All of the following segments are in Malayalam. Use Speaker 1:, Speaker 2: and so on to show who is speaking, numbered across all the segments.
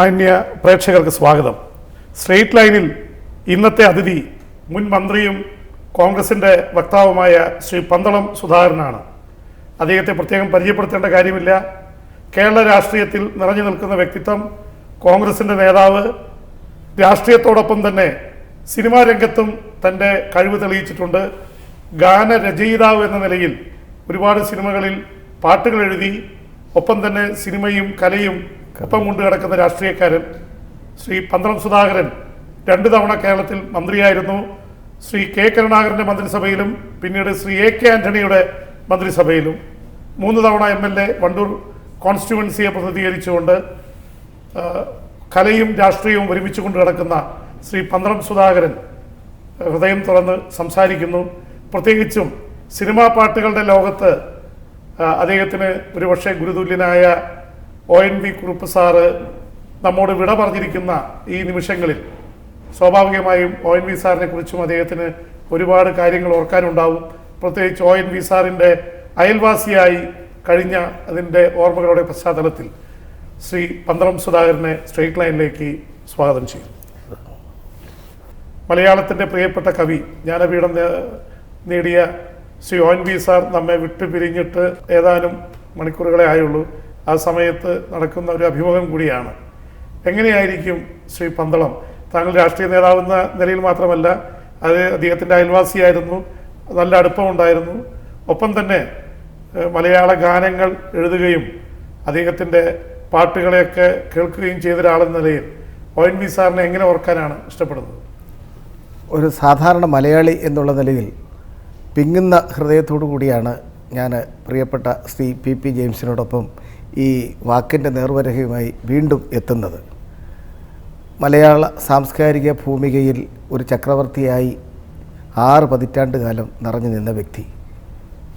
Speaker 1: മാന്യ പ്രേക്ഷകർക്ക് സ്വാഗതം. സ്ട്രെയിറ്റ് ലൈനിൽ ഇന്നത്തെ അതിഥി മുൻ മന്ത്രിയും കോൺഗ്രസിന്റെ വക്താവുമായ ശ്രീ പന്തളം സുധാകരനാണ്. അദ്ദേഹത്തെ പ്രത്യേകം പരിചയപ്പെടുത്തേണ്ട കാര്യമില്ല. കേരള രാഷ്ട്രീയത്തിൽ നിറഞ്ഞു നിൽക്കുന്ന വ്യക്തിത്വം കോൺഗ്രസിന്റെ നേതാവ്. രാഷ്ട്രീയത്തോടൊപ്പം തന്നെ സിനിമാ രംഗത്തും തന്റെ കഴിവ് തെളിയിച്ചിട്ടുണ്ട്. ഗാനരചയിതാവ് എന്ന നിലയിൽ ഒരുപാട് സിനിമകളിൽ പാട്ടുകൾ എഴുതി ഒപ്പം തന്നെ സിനിമയും കലയും ഒപ്പം കൊണ്ട് കിടക്കുന്ന രാഷ്ട്രീയക്കാരൻ ശ്രീ പന്തളം സുധാകരൻ രണ്ട് തവണ കേരളത്തിൽ മന്ത്രിയായിരുന്നു. ശ്രീ കെ കരുണാകരന്റെ മന്ത്രിസഭയിലും പിന്നീട് ശ്രീ എ കെ ആന്റണിയുടെ മന്ത്രിസഭയിലും. മൂന്ന് തവണ എം എൽ എ വണ്ടൂർ കോൺസ്റ്റിറ്റ്യുവൻസിയെ പ്രതിനിധീകരിച്ചുകൊണ്ട് കലയും രാഷ്ട്രീയവും ഒരുമിച്ച് കൊണ്ട് കിടക്കുന്ന ശ്രീ പന്തളം സുധാകരൻ ഹൃദയം തുറന്ന് സംസാരിക്കുന്നു. പ്രത്യേകിച്ചും സിനിമാ പാട്ടുകളുടെ ലോകത്ത് അദ്ദേഹത്തിന് ഒരുപക്ഷെ ഗുരുതുല്യനായ O N V Kurup sir നമ്മോട് വിട പറഞ്ഞിരിക്കുന്ന ഈ നിമിഷങ്ങളിൽ സ്വാഭാവികമായും ഒ എൻ വി സാറിനെ കുറിച്ചും അദ്ദേഹത്തിന് ഒരുപാട് കാര്യങ്ങൾ ഓർക്കാനുണ്ടാവും. പ്രത്യേകിച്ച് ഒ എൻ വി സാറിന്റെ അയൽവാസിയായി കഴിഞ്ഞ അതിന്റെ ഓർമ്മകളുടെ പശ്ചാത്തലത്തിൽ ശ്രീ പന്തളം സുധാകരനെ സ്ട്രേറ്റ് ലൈനിലേക്ക് സ്വാഗതം ചെയ്യും മലയാളത്തിന്റെ പ്രിയപ്പെട്ട കവി ജ്ഞാനപീഠം നേടിയ Shri O N V sir നമ്മെ വിട്ടു പിരിഞ്ഞിട്ട് ഏതാനും മണിക്കൂറുകളെ ആയുള്ളൂ. ആ സമയത്ത് നടക്കുന്ന ഒരു അഭിമുഖം കൂടിയാണ്. എങ്ങനെയായിരിക്കും ശ്രീ പന്തളം? താങ്കൾ രാഷ്ട്രീയ നേതാവെന്ന നിലയിൽ മാത്രമല്ല അത് അദ്ദേഹത്തിന്റെ അയൽവാസിയായിരുന്നു നല്ല അടുപ്പമുണ്ടായിരുന്നു ഒപ്പം തന്നെ മലയാള ഗാനങ്ങൾ എഴുതുകയും അദ്ദേഹത്തിന്റെ പാട്ടുകളെയൊക്കെ കേൾക്കുകയും ചെയ്ത ഒരാളെന്ന നിലയിൽ ഒ എൻ വി സാറിനെ എങ്ങനെ ഓർക്കാനാണ് ഇഷ്ടപ്പെടുന്നത്?
Speaker 2: ഒരു സാധാരണ മലയാളി എന്നുള്ള നിലയിൽ പിങ്ങുന്ന ഹൃദയത്തോടു കൂടിയാണ് ഞാൻ പ്രിയപ്പെട്ട ശ്രീ പി പി ജെയിംസിനോടൊപ്പം ഈ വാക്കിന്റെ നേർവരഹയുമായി വീണ്ടും എത്തുന്നത്. മലയാള സാംസ്കാരിക ഭൂമികയിൽ ഒരു ചക്രവർത്തിയായി ആറ് പതിറ്റാണ്ട് കാലം നിറഞ്ഞു നിന്ന വ്യക്തി.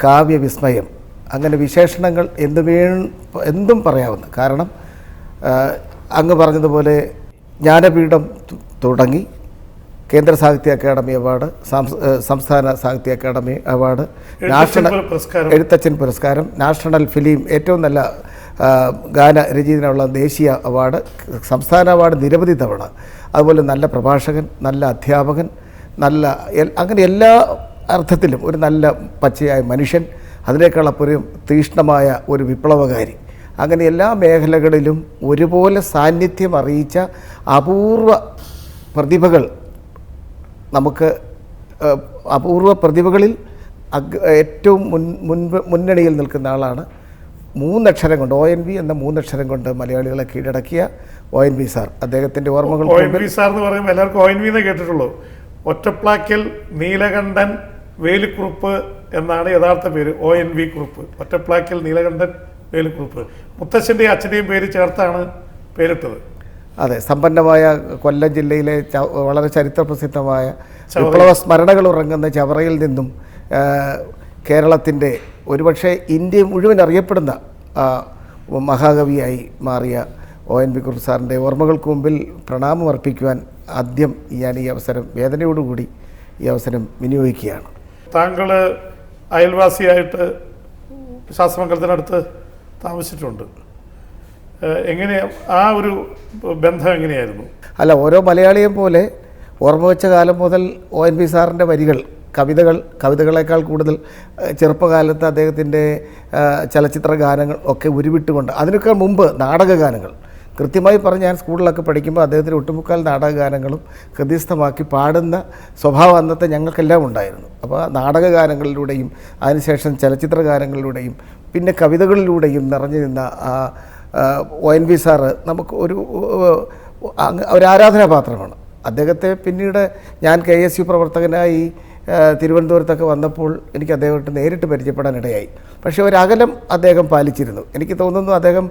Speaker 2: കാവ്യവിസ്മയം. അങ്ങനെ വിശേഷണങ്ങൾ എന്ത് വേ എന്തും പറയാവുന്ന. കാരണം അങ്ങ് പറഞ്ഞതുപോലെ ജ്ഞാനപീഠം തുടങ്ങി. കേന്ദ്ര സാഹിത്യ അക്കാദമി അവാർഡ് സംസ്ഥാന സാഹിത്യ അക്കാദമി അവാർഡ് നാഷണൽ എഴുത്തച്ഛൻ പുരസ്കാരം നാഷണൽ ഫിലിം ഏറ്റവും നല്ല ഗാന രചയിതനുള്ള ദേശീയ അവാർഡ് സംസ്ഥാന അവാർഡ് നിരവധി തവണ. അതുപോലെ നല്ല പ്രഭാഷകൻ നല്ല അധ്യാപകൻ നല്ല അങ്ങനെ എല്ലാ അർത്ഥത്തിലും ഒരു നല്ല പച്ചയായ മനുഷ്യൻ അതിനേക്കാളപ്പുറം തീഷ്ണമായ ഒരു വിപ്ലവകാരി. അങ്ങനെ എല്ലാ മേഖലകളിലും ഒരുപോലെ സാന്നിധ്യം അറിയിച്ച അപൂർവ പ്രതിഭകൾ നമുക്ക് അപൂർവ പ്രതിഭകളിൽ ഏറ്റവും മുൻ മുൻപ് മുന്നണിയിൽ നിൽക്കുന്ന ആളാണ് മൂന്നക്ഷരം കൊണ്ട് ഒ എൻ വി എന്ന മൂന്നക്ഷരം കൊണ്ട് മലയാളികളെ കീഴടക്കിയ ഒ എൻ വി സാർ. അദ്ദേഹത്തിന്റെ ഓർമ്മകൾ
Speaker 1: ഒ എൻ വി സാർ എന്ന് പറയുമ്പോൾ എല്ലാവർക്കും ഒ എൻ വി എന്നേ കേട്ടിട്ടുള്ളൂ. ഒറ്റപ്ലാക്കൽ നീലകണ്ഠൻ വേലിക്കുറുപ്പ് എന്നാണ് യഥാർത്ഥ പേര് O N V Kurup. Ottaplakkal Neelakandan Velikkurup. മുത്തശ്ശന്റെയും അച്ഛന്റെയും പേര് ചേർത്താണ് പേരിട്ടത്.
Speaker 2: അതെ സമ്പന്നമായ കൊല്ലം ജില്ലയിലെ വളരെ ചരിത്രപ്രസിദ്ധമായ വിപ്ലവ സ്മരണകൾ ഉറങ്ങുന്ന ചവറയിൽ നിന്നും കേരളത്തിന്റെ ഒരുപക്ഷെ ഇന്ത്യ മുഴുവൻ അറിയപ്പെടുന്ന മഹാകവിയായി മാറിയ ഒ എൻ വി കുറുപ്പ് സാറിന്റെ ഓർമ്മകൾക്ക് മുമ്പിൽ പ്രണാമം അർപ്പിക്കുവാൻ ആദ്യം ഞാൻ ഈ അവസരം വേദനയോടുകൂടി ഈ അവസരം വിനിയോഗിക്കുകയാണ്.
Speaker 1: താങ്കൾ അയൽവാസിയായിട്ട് ശാസ്ത്രമംഗലത്തിനടുത്ത് താമസിച്ചിട്ടുണ്ട്. എങ്ങനെയാണ് എങ്ങനെ ആ ഒരു ബന്ധം എങ്ങനെയായിരുന്നു?
Speaker 2: അല്ല ഓരോ മലയാളിയെ പോലെ ഓർമ്മ വെച്ച കാലം മുതൽ ഒ എൻ വി സാറിന്റെ വരികൾ കവിതകൾ കവിതകളേക്കാൾ കൂടുതൽ ചെറുപ്പകാലത്ത് അദ്ദേഹത്തിന്റെ ചലച്ചിത്ര ഗാനങ്ങൾ ഒക്കെ ഉരുവിട്ടുകൊണ്ട് അതിനൊക്കെ മുമ്പ് നാടകഗാനങ്ങൾ. കൃത്യമായി പറഞ്ഞ് ഞാൻ സ്കൂളിലൊക്കെ പഠിക്കുമ്പോൾ അദ്ദേഹത്തിന്റെ ഒട്ടുമുക്കാൽ നാടകഗാനങ്ങളും ഹൃദയസ്ഥമാക്കി പാടുന്ന സ്വഭാവം അന്നത്തെ ഞങ്ങൾക്കെല്ലാം ഉണ്ടായിരുന്നു. അപ്പോൾ ആ നാടക ഗാനങ്ങളിലൂടെയും അതിനുശേഷം ചലച്ചിത്ര ഗാനങ്ങളിലൂടെയും പിന്നെ കവിതകളിലൂടെയും നിറഞ്ഞു നിന്ന ഒ എൻ വി സാറ് നമുക്ക് ഒരു ഒരു ആരാധനാപാത്രമാണ്. അദ്ദേഹത്തെ പിന്നീട് ഞാൻ കെ എസ് യു പ്രവർത്തകനായി തിരുവനന്തപുരത്തൊക്കെ വന്നപ്പോൾ എനിക്ക് അദ്ദേഹത്തെ നേരിട്ട് പരിചയപ്പെടാൻ ഇടയായി പക്ഷേ ഒരകലം അദ്ദേഹം പാലിച്ചിരുന്നു. എനിക്ക് തോന്നുന്നു അദ്ദേഹം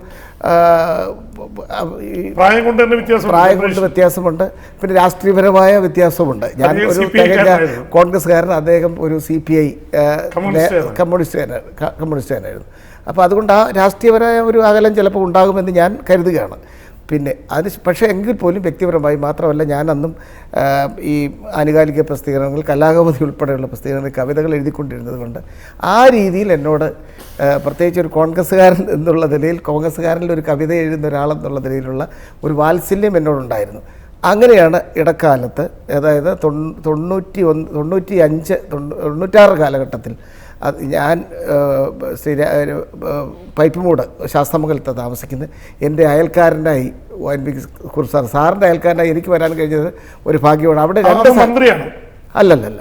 Speaker 1: പ്രായം കൊണ്ട്
Speaker 2: പ്രായം കൊണ്ട് വ്യത്യാസമുണ്ട്. പിന്നെ രാഷ്ട്രീയപരമായ വ്യത്യാസമുണ്ട്. ഞാൻ ഒരു തികഞ്ഞ കോൺഗ്രസ്സുകാരൻ അദ്ദേഹം ഒരു സി പി ഐ.
Speaker 1: കമ്മ്യൂണിസ്റ്റുകാരൻ
Speaker 2: കമ്മ്യൂണിസ്റ്റുകാരനായിരുന്നു അപ്പോൾ അതുകൊണ്ട് ആ രാഷ്ട്രീയപരമായ ഒരു അകലം ചിലപ്പോൾ ഉണ്ടാകുമെന്ന് ഞാൻ കരുതുകയാണ്. പിന്നെ അത് പക്ഷേ എങ്കിൽ പോലും വ്യക്തിപരമായി മാത്രമല്ല ഞാൻ അന്നും ഈ ആനുകാലിക പ്രസിദ്ധീകരണങ്ങൾ കലാകൗമുദി ഉൾപ്പെടെയുള്ള പ്രസിദ്ധീകരണങ്ങൾ കവിതകൾ എഴുതിക്കൊണ്ടിരുന്നത് കൊണ്ട് ആ രീതിയിൽ എന്നോട് പ്രത്യേകിച്ച് ഒരു കോൺഗ്രസ്സുകാരൻ എന്നുള്ള നിലയിൽ കോൺഗ്രസ്സുകാരനിൽ ഒരു കവിത എഴുതുന്ന ഒരാളെന്നുള്ള നിലയിലുള്ള ഒരു വാത്സല്യം എന്നോടുണ്ടായിരുന്നു. അങ്ങനെയാണ് ഇടക്കാലത്ത് അതായത് തൊണ്ണൂ- തൊണ്ണൂറ്റി ഒന്ന് തൊണ്ണൂറ്റി അഞ്ച് തൊണ്ണൂ- തൊണ്ണൂറ്റാറ് കാലഘട്ടത്തിൽ ഞാൻ ശ്രീ പൈപ്പുമൂട് ശാസ്ത്രമംഗലത്ത് താമസിക്കുന്നത് എന്റെ അയൽക്കാരനായി ഒ എൻ പി കുറിച്ച് സാർ സാറിന്റെ അയൽക്കാരനായി എനിക്ക് വരാൻ കഴിഞ്ഞത് ഒരു ഭാഗ്യമാണ്. അവിടെ രണ്ട്
Speaker 1: മന്ത്രിയാണ്.
Speaker 2: അല്ലല്ലല്ല.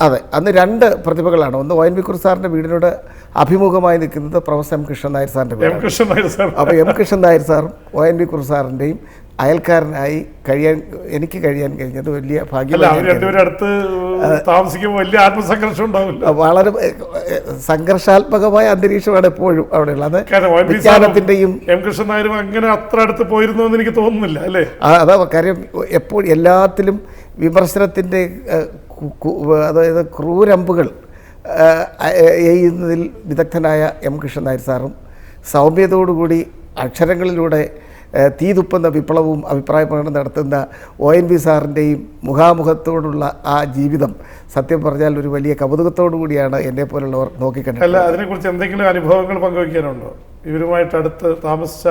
Speaker 2: അതെ അന്ന് രണ്ട് പ്രതിഭകളാണ്. ഒന്ന് ഒ എൻ വി സാറിന്റെ വീടിനോട് അഭിമുഖമായി നിൽക്കുന്നത് പ്രൊഫസർ എം കൃഷ്ണൻ നായർ
Speaker 1: സാറിന്റെ
Speaker 2: അപ്പോൾ എം കൃഷ്ണൻ നായർ സാറും ഒ എൻ വി സാറിന്റെയും അയൽക്കാരനായി കഴിയാൻ എനിക്ക് കഴിയാൻ കഴിഞ്ഞത് വലിയ
Speaker 1: അല്ല
Speaker 2: ഭാഗ്യം
Speaker 1: അവർ രണ്ടുപേരും താമസിക്കുമ്പോൾ വലിയ ആത്മസംഘർഷം ഉണ്ടാവില്ല.
Speaker 2: വളരെ സംഘർഷാത്മകമായ അന്തരീക്ഷമാണ് എപ്പോഴും
Speaker 1: അവിടെ ഉള്ളത്.
Speaker 2: വിജ്ഞാനത്തിന്റെയും
Speaker 1: എം കൃഷ്ണൻ നായരും അങ്ങനെ അത്ര അടുത്ത് പോയിരുന്നു എന്ന് എനിക്ക് തോന്നുന്നില്ല അല്ലേ?
Speaker 2: അതാ കാര്യം എപ്പോഴും എല്ലാത്തിലും വിമർശനത്തിന്റെ അതായത് ക്രൂരമ്പുകൾ എയ്യുന്നതിൽ വിദഗ്ധനായ എം കൃഷ്ണൻ നായർ സാറും സൗമ്യതയോടുകൂടി അക്ഷരങ്ങളിലൂടെ തീ തുപ്പുന്ന വിപ്ലവവും അഭിപ്രായ പ്രകടനം നടത്തുന്ന ഒ എൻ വി സാറിന്റെയും മുഖാമുഖത്തോടുള്ള ആ ജീവിതം സത്യം പറഞ്ഞാൽ ഒരു വലിയ കൗതുകത്തോടു കൂടിയാണ് എന്നെ പോലുള്ളവർ നോക്കിക്കണ്ടത്.
Speaker 1: അല്ല അതിനെക്കുറിച്ച് എന്തെങ്കിലും അനുഭവങ്ങൾ പങ്കുവയ്ക്കാനുണ്ടോ ഇവരുമായിട്ട് അടുത്ത് താമസിച്ച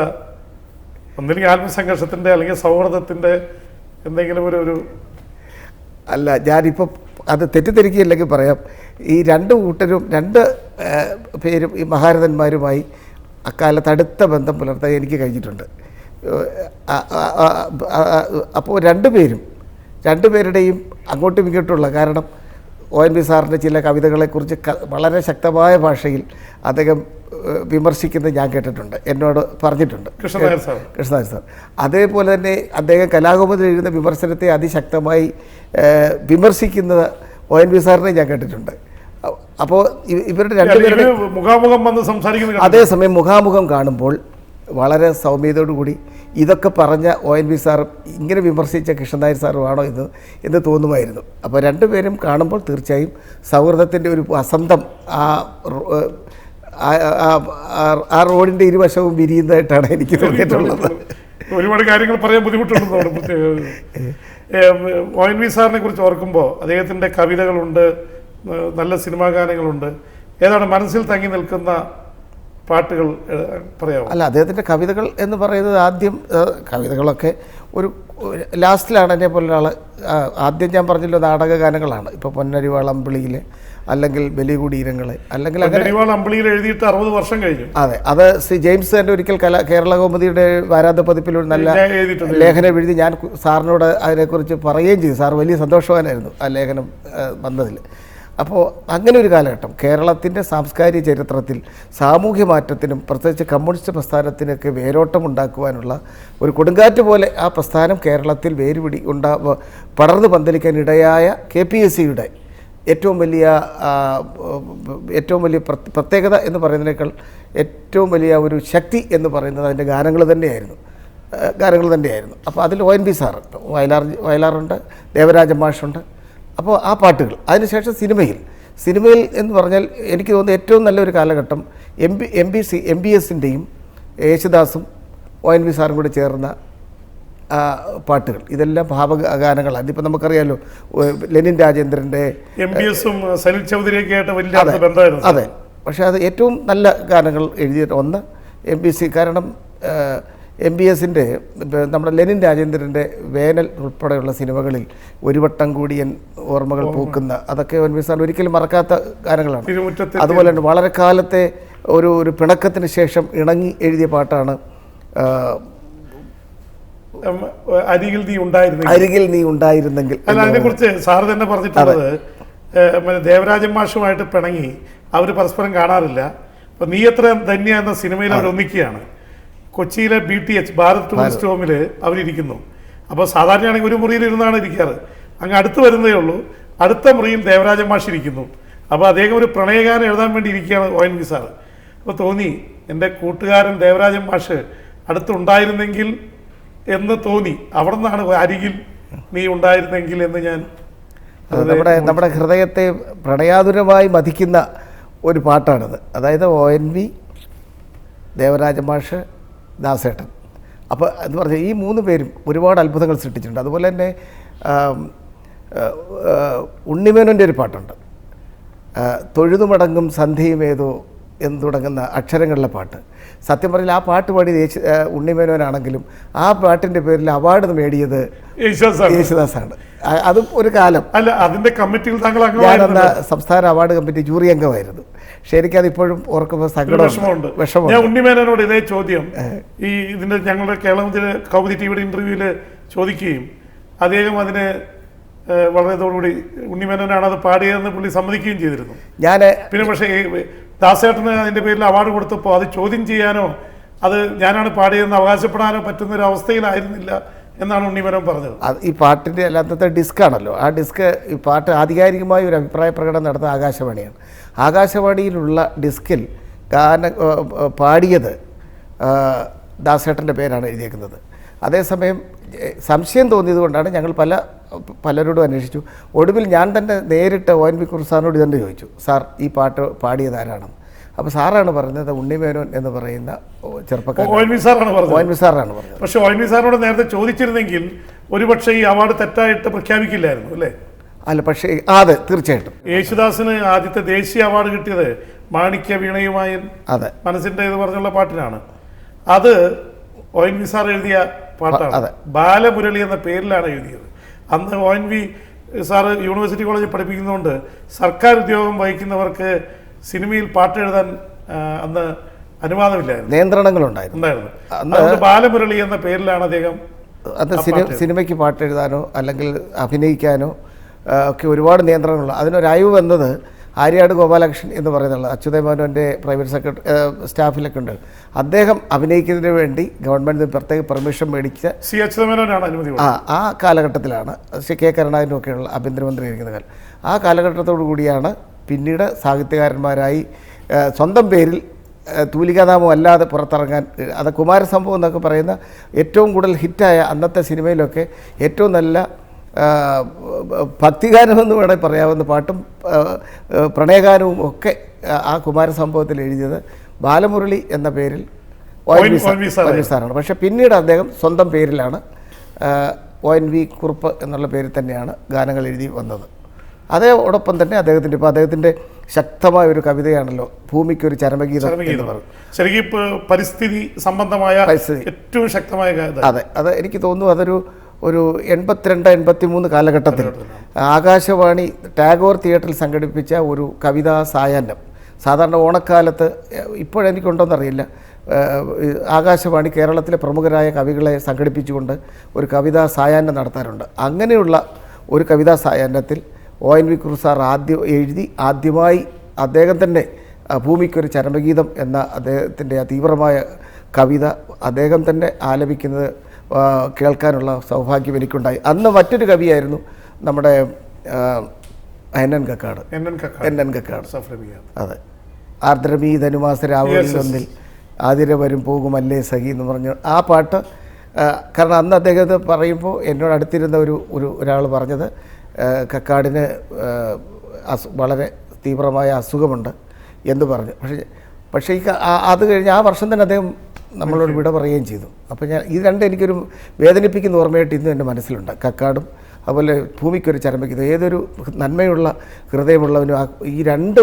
Speaker 1: ഒന്നില്ലെങ്കിൽ ആത്മസംഘർഷത്തിന്റെ അല്ലെങ്കിൽ സൗഹൃദത്തിന്റെ എന്തെങ്കിലും ഒരു ഒരു
Speaker 2: അല്ല ഞാനിപ്പോൾ അത് തെറ്റിദ്ധരിക്കുകയില്ലെങ്കിൽ പറയാം. ഈ രണ്ട് കൂട്ടരും രണ്ട് പേരും ഈ മഹാരഥന്മാരുമായി അക്കാലത്ത് അടുത്ത ബന്ധം പുലർത്താൻ എനിക്ക് കഴിഞ്ഞിട്ടുണ്ട്. അപ്പോൾ രണ്ടുപേരും രണ്ടുപേരുടെയും അങ്ങോട്ടും ഇങ്ങോട്ടുമുള്ള കാരണം ഒ എൻ വി സാറിന്റെ ചില കവിതകളെക്കുറിച്ച് വളരെ ശക്തമായ ഭാഷയിൽ അദ്ദേഹം വിമർശിക്കുന്നത് ഞാൻ കേട്ടിട്ടുണ്ട് എന്നോട് പറഞ്ഞിട്ടുണ്ട്.
Speaker 1: കൃഷ്ണനായർ സാർ.
Speaker 2: സാർ. അതേപോലെ തന്നെ അദ്ദേഹം കലാകൗമുദിൽ എഴുതുന്ന വിമർശനത്തെ അതിശക്തമായി വിമർശിക്കുന്നത് ഒ എൻ വി സാറിനെ ഞാൻ കേട്ടിട്ടുണ്ട്. അപ്പോൾ ഇവരുടെ രണ്ടുപേരുടെ
Speaker 1: മുഖാമുഖം വന്ന് സംസാരിക്കുന്ന
Speaker 2: അതേസമയം മുഖാമുഖം കാണുമ്പോൾ വളരെ സൗമ്യതയോടുകൂടി ഇതൊക്കെ പറഞ്ഞ ഒ എൻ വി സാറും ഇങ്ങനെ വിമർശിച്ച കൃഷ്ണനായർ സാറുമാണോ എന്ന് എന്ന് തോന്നുമായിരുന്നു. അപ്പോൾ രണ്ടുപേരും കാണുമ്പോൾ തീർച്ചയായും സൗഹൃദത്തിന്റെ ഒരു വസന്തം ആ ആ- റോഡിന്റെ ഇരുവശവും വിരിയുന്നതായിട്ടാണ് എനിക്ക് തോന്നിയിട്ടുള്ളത്.
Speaker 1: ഒരുപാട് കാര്യങ്ങൾ പറയാൻ ബുദ്ധിമുട്ടുണ്ടെന്നാണ് പ്രത്യേകത. ഒ എൻ വി സാറിനെ കുറിച്ച് ഓർക്കുമ്പോൾ അദ്ദേഹത്തിന്റെ കവിതകളുണ്ട് നല്ല സിനിമാ ഗാനങ്ങളുണ്ട്. ഏതാണ് മനസ്സിൽ തങ്ങി നിൽക്കുന്ന പാട്ടുകൾ പറയാം പറയാമോ
Speaker 2: അല്ല അദ്ദേഹത്തിന്റെ കവിതകൾ എന്ന് പറയുന്നത് ആദ്യം കവിതകളൊക്കെ ഒരു ലാസ്റ്റിലാണ് എന്നെ പോലെ ഒരാൾ ആദ്യം ഞാൻ പറഞ്ഞല്ലോ നാടക ഗാനങ്ങളാണ്. ഇപ്പോൾ പൊന്നരിവാൾ അമ്പിളിയിൽ അല്ലെങ്കിൽ ബലികുടീരങ്ങൾ അല്ലെങ്കിൽ
Speaker 1: അമ്പിളിയിൽ എഴുതിയിട്ട് അറുപത് വർഷം കഴിഞ്ഞു.
Speaker 2: അതെ അത് ശ്രീ ജെയിംസ് തന്നെ ഒരിക്കൽ കല കേരള കൗമുദിയുടെ വാരാന്ത പതിപ്പിൽ ഒരു നല്ല ലേഖനം എഴുതി ഞാൻ സാറിനോട് അതിനെക്കുറിച്ച് പറയുകയും ചെയ്തു. സാർ വലിയ സന്തോഷവാനായിരുന്നു ആ ലേഖനം വന്നതിൽ. അപ്പോൾ അങ്ങനെ ഒരു കാലഘട്ടം. കേരളത്തിന്റെ സാംസ്കാരിക ചരിത്രത്തിൽ സാമൂഹ്യ മാറ്റത്തിനും പ്രത്യേകിച്ച് കമ്മ്യൂണിസ്റ്റ് പ്രസ്ഥാനത്തിനൊക്കെ വേരോട്ടം ഉണ്ടാക്കുവാനുള്ള ഒരു കൊടുങ്കാറ്റ് പോലെ ആ പ്രസ്ഥാനം കേരളത്തിൽ വേരുപിടി ഉണ്ടാ പടർന്നു പന്തലിക്കാൻ ഇടയായ കെ പി എസ് സിയുടെ ഏറ്റവും വലിയ ഏറ്റവും വലിയ പ്രത്യേകത എന്ന് പറയുന്നതിനേക്കാൾ ഏറ്റവും വലിയ ഒരു ശക്തി എന്ന് പറയുന്നത് അതിന്റെ ഗാനങ്ങൾ തന്നെയായിരുന്നു. ഗാനങ്ങൾ തന്നെയായിരുന്നു. അപ്പോൾ അതിൽ ഒ എൻ ബി സാറുണ്ട്. വയലാർ വയലാറുണ്ട്. ദേവരാജ മാഷുണ്ട്. അപ്പോൾ ആ പാട്ടുകൾ. അതിനുശേഷം സിനിമയിൽ. സിനിമയിൽ എന്ന് പറഞ്ഞാൽ എനിക്ക് തോന്നുന്നു ഏറ്റവും നല്ലൊരു കാലഘട്ടം M B M B C M B എസിന്റെയും യേശുദാസും ഒ എൻ വി സാറും കൂടി ചേർന്ന പാട്ടുകൾ. ഇതെല്ലാം ഭാവഗാനങ്ങളാണ് ഇതിപ്പോൾ നമുക്കറിയാമല്ലോ ലെനിൻ രാജേന്ദ്രന്റെ
Speaker 1: എം ബി എസും സലിൽ ചൗധരിയൊക്കെ ആയിട്ട് വലിയ ബന്ധമായിരുന്നു.
Speaker 2: അതെ പക്ഷേ അത് ഏറ്റവും നല്ല ഗാനങ്ങൾ എഴുതിയിട്ട് ഒന്ന് എം ബി സി. കാരണം എം ബി എസിന്റെ നമ്മുടെ ലെനിൻ രാജേന്ദ്രന്റെ വേനൽ ഉൾപ്പെടെയുള്ള സിനിമകളിൽ ഒരു വട്ടം കൂടിയൻ ഓർമ്മകൾ പൂക്കുന്ന അതൊക്കെ എൻ ബി സാർ ഒരിക്കലും മറക്കാത്ത ഗാനങ്ങളാണ്. അതുപോലെ തന്നെ വളരെ കാലത്തെ ഒരു ഒരു പിണക്കത്തിന് ശേഷം ഇണങ്ങി എഴുതിയ പാട്ടാണ്
Speaker 1: അരികിൽ നീ ഉണ്ടായിരുന്നെങ്കിൽ.
Speaker 2: അരികിൽ നീ ഉണ്ടായിരുന്നെങ്കിൽ
Speaker 1: അല്ല അതിനെക്കുറിച്ച് സാറ് തന്നെ പറഞ്ഞിട്ടുള്ളത് ദേവരാജൻ മാഷുമായിട്ട് പിണങ്ങി അവർ പരസ്പരം കാണാറില്ല. അപ്പൊ നീ എത്ര ധന്യ എന്ന സിനിമയിൽ അവർ ഒന്നിക്കുകയാണ്. കൊച്ചിയിലെ B T H Bharat tourist ഹോമിൽ അവരിരിക്കുന്നു. അപ്പോൾ സാധാരണയാണെങ്കിൽ ഒരു മുറിയിൽ ഇരുന്നാണ് ഇരിക്കാറ്. അങ്ങ് അടുത്ത് വരുന്നേ ഉള്ളൂ. അടുത്ത മുറിയിൽ ദേവരാജൻ മാഷ് ഇരിക്കുന്നു അപ്പോൾ അദ്ദേഹം ഒരു പ്രണയഗാനം എഴുതാൻ വേണ്ടി ഇരിക്കുകയാണ് ഒ എൻ വി സാറ്. അപ്പോൾ തോന്നി എന്റെ കൂട്ടുകാരൻ ദേവരാജൻ മാഷ് അടുത്തുണ്ടായിരുന്നെങ്കിൽ എന്ന് തോന്നി. അവിടെ നിന്നാണ് അരികിൽ നീ ഉണ്ടായിരുന്നെങ്കിൽ എന്ന് ഞാൻ
Speaker 2: നമ്മുടെ നമ്മുടെ ഹൃദയത്തെ പ്രണയാതുരമായി മതിക്കുന്ന ഒരു പാട്ടാണിത്. അതായത് ഒ എൻ വി ദേവരാജ മാഷ് ദാസേട്ടൻ. അപ്പോൾ എന്ന് പറഞ്ഞാൽ ഈ മൂന്ന് പേരും ഒരുപാട് അത്ഭുതങ്ങൾ സൃഷ്ടിച്ചിട്ടുണ്ട്. അതുപോലെ തന്നെ ഉണ്ണിമേനോന്റെ ഒരു പാട്ടുണ്ട്. തൊഴുതുമടങ്ങും സന്ധ്യയും ഏതോ എന്ന് തുടങ്ങുന്ന അക്ഷരങ്ങളിലെ പാട്ട്. സത്യം പറഞ്ഞാൽ ആ പാട്ട് പാടി യേശു ഉണ്ണിമേനോനാണെങ്കിലും ആ പാട്ടിന്റെ പേരിൽ അവാർഡ് നേടിയത്
Speaker 1: യേശുദാസാണ്.
Speaker 2: അത് ഒരു കാലം.
Speaker 1: അല്ല അതിന്റെ കമ്മിറ്റിയിൽ താങ്കൾ
Speaker 2: ഞാനന്ന്
Speaker 1: അംഗമായിരുന്നല്ലോ
Speaker 2: സംസ്ഥാന അവാർഡ് കമ്മിറ്റി ജൂറി അംഗമായിരുന്നു. പക്ഷേ എനിക്കത് ഇപ്പോഴും ഓർക്കുമ്പോൾ സങ്കടമുണ്ട്.
Speaker 1: വിഷമമുണ്ട്. ഞാൻ ഉണ്ണിമേനോനോട് ഇതേ ചോദ്യം. ഈ ഇതിന്റെ ഞങ്ങളുടെ കേരളത്തിലെ കൗമുദി ടിവിയുടെ ഇന്റർവ്യൂവിൽ ചോദിക്കുകയും അദ്ദേഹം അതിന് വളരെ ഇതോടുകൂടി ഉണ്ണിമേനോനാണ് അത് പാടിയതെന്ന് പുള്ളി സമ്മതിക്കുകയും ചെയ്തിരുന്നു.
Speaker 2: ഞാൻ
Speaker 1: പിന്നെ പക്ഷേ ദാസേട്ടന് അതിന്റെ പേരിൽ അവാർഡ് കൊടുത്തപ്പോൾ അത് ചോദ്യം ചെയ്യാനോ അത് ഞാനാണ് പാടിയതെന്ന് അവകാശപ്പെടാനോ പറ്റുന്ന ഒരു അവസ്ഥയിലായിരുന്നില്ല എന്നാണ് ഉണ്ണിമേനോൻ പറഞ്ഞത്.
Speaker 2: ഈ പാട്ടിന്റെ അല്ലാത്തത്തെ ഡിസ്ക്കാണല്ലോ ആ ഡിസ്ക് ഈ പാട്ട് ആധികാരികമായി ഒരു അഭിപ്രായ പ്രകടനം നടത്തുന്ന ആകാശവാണിയാണ്. ആകാശവാണിയിലുള്ള ഡിസ്കിൽ ഗാന പാടിയത് ദാസേട്ടന്റെ പേരാണ് എഴുതിയേക്കുന്നത്. അതേസമയം സംശയം തോന്നിയത് കൊണ്ടാണ് ഞങ്ങൾ പല പലരോടും അന്വേഷിച്ചു. ഒടുവിൽ ഞാൻ തന്നെ നേരിട്ട് ഒ എൻ വി കുറുസാറിനോട് തന്നെ ചോദിച്ചു. സാർ ഈ പാട്ട് പാടിയത് ആരാണെന്ന് അപ്പോൾ സാറാണ് പറഞ്ഞത് ഉണ്ണിമേനോൻ എന്ന് പറയുന്ന ചെറുപ്പക്കാരൻ.
Speaker 1: ഒ എൻ വി സാറാണ്
Speaker 2: ഒ
Speaker 1: പറഞ്ഞത്
Speaker 2: എൻ വി സാറാണ് പറഞ്ഞത്.
Speaker 1: പക്ഷേ ഒ എൻ വി സാറിനോട് നേരത്തെ ചോദിച്ചിരുന്നെങ്കിൽ ഒരുപക്ഷെ ഈ അവാർഡ് തെറ്റായിട്ട് പ്രഖ്യാപിക്കില്ലായിരുന്നു അല്ലേ?
Speaker 2: അല്ല പക്ഷേ അതെ തീർച്ചയായിട്ടും.
Speaker 1: യേശുദാസിന് ആദ്യത്തെ ദേശീയ അവാർഡ് കിട്ടിയത് മാണിക്യ വീണയുമായി
Speaker 2: അതെ.
Speaker 1: മനസ്സിന്റെ ഇത് പറഞ്ഞുള്ള പാട്ടിനാണ്. അത് ഒ എൻ വി സാർ എഴുതിയ പാട്ടാണ്. ബാലമുരളി എന്ന പേരിലാണ് എഴുതിയത്. അന്ന് O N V sir university കോളേജിൽ പഠിപ്പിക്കുന്നതുകൊണ്ട് സർക്കാർ ഉദ്യോഗം വഹിക്കുന്നവർക്ക് സിനിമയിൽ പാട്ട് എഴുതാൻ അന്ന് അനുവാദമില്ലായിരുന്നു.
Speaker 2: നിയന്ത്രണങ്ങളുണ്ടായിരുന്നു.
Speaker 1: ഉണ്ടായിരുന്നു. ബാലമുരളി എന്ന പേരിലാണ് അദ്ദേഹം
Speaker 2: അത് സിനി സിനിമയ്ക്ക് പാട്ട് എഴുതാനോ അല്ലെങ്കിൽ അഭിനയിക്കാനോ ഒക്കെ ഒരുപാട് നിയന്ത്രണങ്ങളുണ്ട് അതിനൊരു അയവ് വന്നത് ആര്യാട് ഗോപാലകൃഷ്ണൻ എന്ന് പറയുന്നുള്ള അച്യുതമേനോന്റെ പ്രൈവറ്റ് സെക്രട്ടറി സ്റ്റാഫിലൊക്കെ ഉണ്ട്. അദ്ദേഹം അഭിനയിക്കുന്നതിന് വേണ്ടി ഗവൺമെന്റ് പ്രത്യേക പെർമിഷൻ മേടിച്ച
Speaker 1: സി അനുമതി
Speaker 2: ആ ആ കാലഘട്ടത്തിലാണ്. ശ്രീ കെ കരുണാകരനൊക്കെയുള്ള ആഭ്യന്തരമന്ത്രി ഇരിക്കുന്ന കാലം ആ കാലഘട്ടത്തോടു കൂടിയാണ് പിന്നീട് സാഹിത്യകാരന്മാരായി സ്വന്തം പേരിൽ തൂലികാനാമം അല്ലാതെ പുറത്തിറങ്ങാൻ അത് കുമാരസംഭവം എന്നൊക്കെ പറയുന്ന ഏറ്റവും കൂടുതൽ ഹിറ്റായ അന്നത്തെ സിനിമയിലൊക്കെ ഏറ്റവും നല്ല ഭക്തിഗാനമെന്ന് വേണമെങ്കിൽ പറയാവുന്ന പാട്ടും പ്രണയഗാനവും ഒക്കെ ആ- കുമാരസംഭവത്തിൽ എഴുതിയത് ബാലമുരളി എന്ന പേരിൽ ഒ എൻ വി സാറാണ്. പക്ഷേ പിന്നീട് അദ്ദേഹം സ്വന്തം പേരിലാണ് ഒ എൻ വി കുറുപ്പ് എന്നുള്ള പേരിൽ തന്നെയാണ് ഗാനങ്ങൾ എഴുതി വന്നത്. അതോടൊപ്പം തന്നെ അദ്ദേഹത്തിന്റെ ഇപ്പോൾ അദ്ദേഹത്തിന്റെ ശക്തമായ ഒരു കവിതയാണല്ലോ ഭൂമിക്കൊരു ചരമഗീതം
Speaker 1: ശരിക്കും പരിസ്ഥിതി സംബന്ധമായ. ഏറ്റവും ശക്തമായ
Speaker 2: അതെ അത് എനിക്ക് തോന്നുന്നു അതൊരു ഒരു എൺപത്തിരണ്ട് എൺപത്തി മൂന്ന് കാലഘട്ടത്തിൽ. ആകാശവാണി ടാഗോർ തിയേറ്ററിൽ സംഘടിപ്പിച്ച ഒരു കവിതാ സായാഹ്നം. സാധാരണ ഓണക്കാലത്ത് ഇപ്പോഴെനിക്കുണ്ടോയെന്നറിയില്ല ആകാശവാണി കേരളത്തിലെ പ്രമുഖരായ കവികളെ സംഘടിപ്പിച്ചുകൊണ്ട് ഒരു കവിതാ സായാഹ്നം നടത്താറുണ്ട്. അങ്ങനെയുള്ള ഒരു കവിതാ സായാഹ്നത്തിൽ ഒ എൻ വി സാർ ആദ്യം എഴുതി ആദ്യമായി അദ്ദേഹം തന്നെ ഭൂമിക്കൊരു ചരമഗീതം എന്ന അദ്ദേഹത്തിന്റെ ആ തീവ്രമായ കവിത അദ്ദേഹം തന്നെ ആലപിക്കുന്നത് കേൾക്കാനുള്ള സൗഭാഗ്യം എനിക്കുണ്ടായി. അന്ന് മറ്റൊരു കവിയായിരുന്നു നമ്മുടെ N Kakkad.
Speaker 1: N N Kakkad.
Speaker 2: അതെ. ആർദ്രമീ ധനുമാസ രാവുകളിൽ
Speaker 1: yes.
Speaker 2: ഒന്നിൽ ആതിര വരും പോകുമല്ലേ സഖി എന്ന് പറഞ്ഞു ആ പാട്ട് കാരണം അന്ന് അദ്ദേഹത്തെ പറയുമ്പോൾ എന്നോട് അടുത്തിരുന്ന ഒരു ഒരു ഒരാൾ പറഞ്ഞത് കക്കാടിന് അസു വളരെ തീവ്രമായ അസുഖമുണ്ട് എന്ന് പറഞ്ഞു. പക്ഷേ പക്ഷേ ഈ അത് കഴിഞ്ഞ് ആ വർഷം തന്നെ അദ്ദേഹം നമ്മളോട് വിട പറയുകയും ചെയ്തു. അപ്പോൾ ഞാൻ ഇത് രണ്ട് എനിക്കൊരു വേദനിപ്പിക്കുന്ന ഓർമ്മയായിട്ട് ഇന്നും എന്റെ മനസ്സിലുണ്ട്. കക്കാടും അതുപോലെ ഭൂമിക്കൊരു ചരമയ്ക്കുന്നത് ഏതൊരു നന്മയുള്ള ഹൃദയമുള്ളവനും ഈ രണ്ട്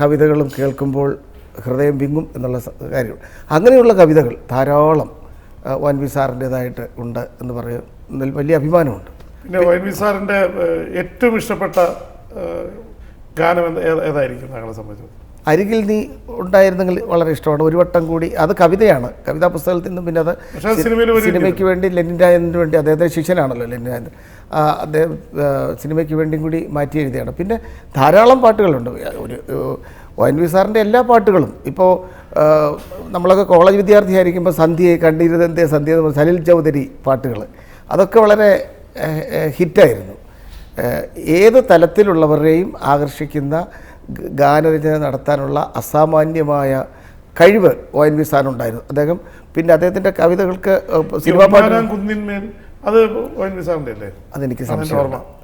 Speaker 2: കവിതകളും കേൾക്കുമ്പോൾ ഹൃദയം വിങ്ങും എന്നുള്ള കാര്യം. അങ്ങനെയുള്ള കവിതകൾ ധാരാളം വൻ വി സാറിന്റേതായിട്ട് ഉണ്ട് എന്ന് പറയുന്നതിൽ വലിയ അഭിമാനമുണ്ട്.
Speaker 1: പിന്നെ ഒ വി സാറിന്റെ ഏറ്റവും ഇഷ്ടപ്പെട്ട ഗാനം ഏതായിരിക്കും താങ്കളെ സംബന്ധിച്ചത്
Speaker 2: അരികിൽ നീ ഉണ്ടായിരുന്നെങ്കിൽ വളരെ ഇഷ്ടമാണ്. ഒരു വട്ടം കൂടി. അത് കവിതയാണ്. കവിതാ പുസ്തകത്തിൽ നിന്നും പിന്നെ അത് സിനിമയ്ക്ക് വേണ്ടി ലെനിൻ രാജന് വേണ്ടി അദ്ദേഹത്തെ ശിഷ്യനാണല്ലോ ലെനിൻ രാജൻ അദ്ദേഹം സിനിമയ്ക്ക് വേണ്ടിയും കൂടി മാറ്റി എഴുതിയാണ്. പിന്നെ ധാരാളം പാട്ടുകളുണ്ട്. ഒരു ഒ എൻ വി സാറിന്റെ എല്ലാ പാട്ടുകളും. ഇപ്പോൾ നമ്മളൊക്കെ കോളേജ് വിദ്യാർത്ഥിയായിരിക്കുമ്പോൾ സന്ധ്യയെ കണ്ടിരുന്നെന്തേ സന്ധ്യ സലിൽ ചൗധരി പാട്ടുകൾ. അതൊക്കെ വളരെ ഹിറ്റായിരുന്നു. ഏത് തലത്തിലുള്ളവരെയും ആകർഷിക്കുന്ന ഗാനരചന നടത്താനുള്ള അസാമാന്യമായ കഴിവ് ഒ എൻ വി സാറിനുണ്ടായിരുന്നു. അദ്ദേഹം പിന്നെ അദ്ദേഹത്തിന്റെ കവിതകൾക്ക് സിനിമ
Speaker 1: അത്
Speaker 2: അതെനിക്ക്
Speaker 1: സംശയം